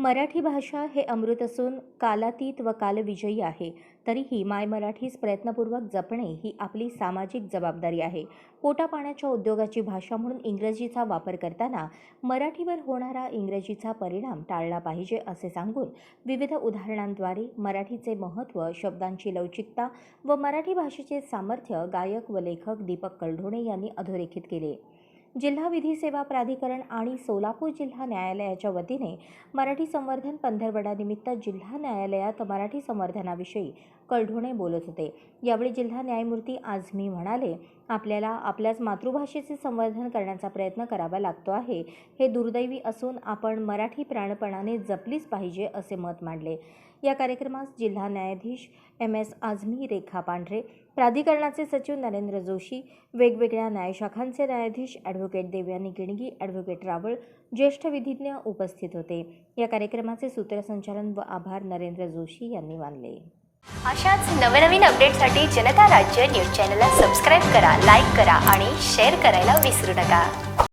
मराठी भाषा हे अमृत असून कालातीत व कालविजयी आहे. तरीही माय मराठीस प्रयत्नपूर्वक जपणे ही आपली सामाजिक जबाबदारी आहे. पोटापाण्याच्या उद्योगाची भाषा म्हणून इंग्रजीचा वापर करताना मराठीवर होणारा इंग्रजीचा परिणाम टाळला पाहिजे असे सांगून विविध उदाहरणांद्वारे मराठीचे महत्त्व शब्दांची लवचिकता व मराठी भाषेचे सामर्थ्य गायक व लेखक दीपक कलढोणे यांनी अधोरेखित केले. जिल्हा विधी सेवा प्राधिकरण आणि सोलापूर जिल्हा न्यायालयाच्या वतीने मराठी संवर्धन पंधरवडानिमित्त जिल्हा न्यायालयात मराठी संवर्धनाविषयी कलढोणे बोलत होते. यावेळी जिल्हा न्यायमूर्ती आझमी म्हणाले आपल्याला आपल्याच मातृभाषेचे संवर्धन करण्याचा प्रयत्न करावा लागतो आहे. हे दुर्दैवी असून आपण मराठी प्राणपणाने जपलीच पाहिजे असे मत मांडले या कार्यक्रमास जिल्हा न्यायाधीश एम. एस. आझमी रेखा पांढरे प्राधिकरणाचे सचिव नरेंद्र जोशी वेगवेगळ्या न्यायशाखांचे न्यायाधीश ॲडव्होकेट देवयानी गिणगी ॲडव्होकेट रावळ ज्येष्ठ विधिज्ञ उपस्थित होते. या कार्यक्रमाचे सूत्रसंचालन व आभार नरेंद्र जोशी यांनी मानले. अशाच नवनवीन अपडेटसाठी जनता राज्य न्यूज चॅनलला सबस्क्राईब करा लाईक करा आणि शेअर करायला विसरू नका.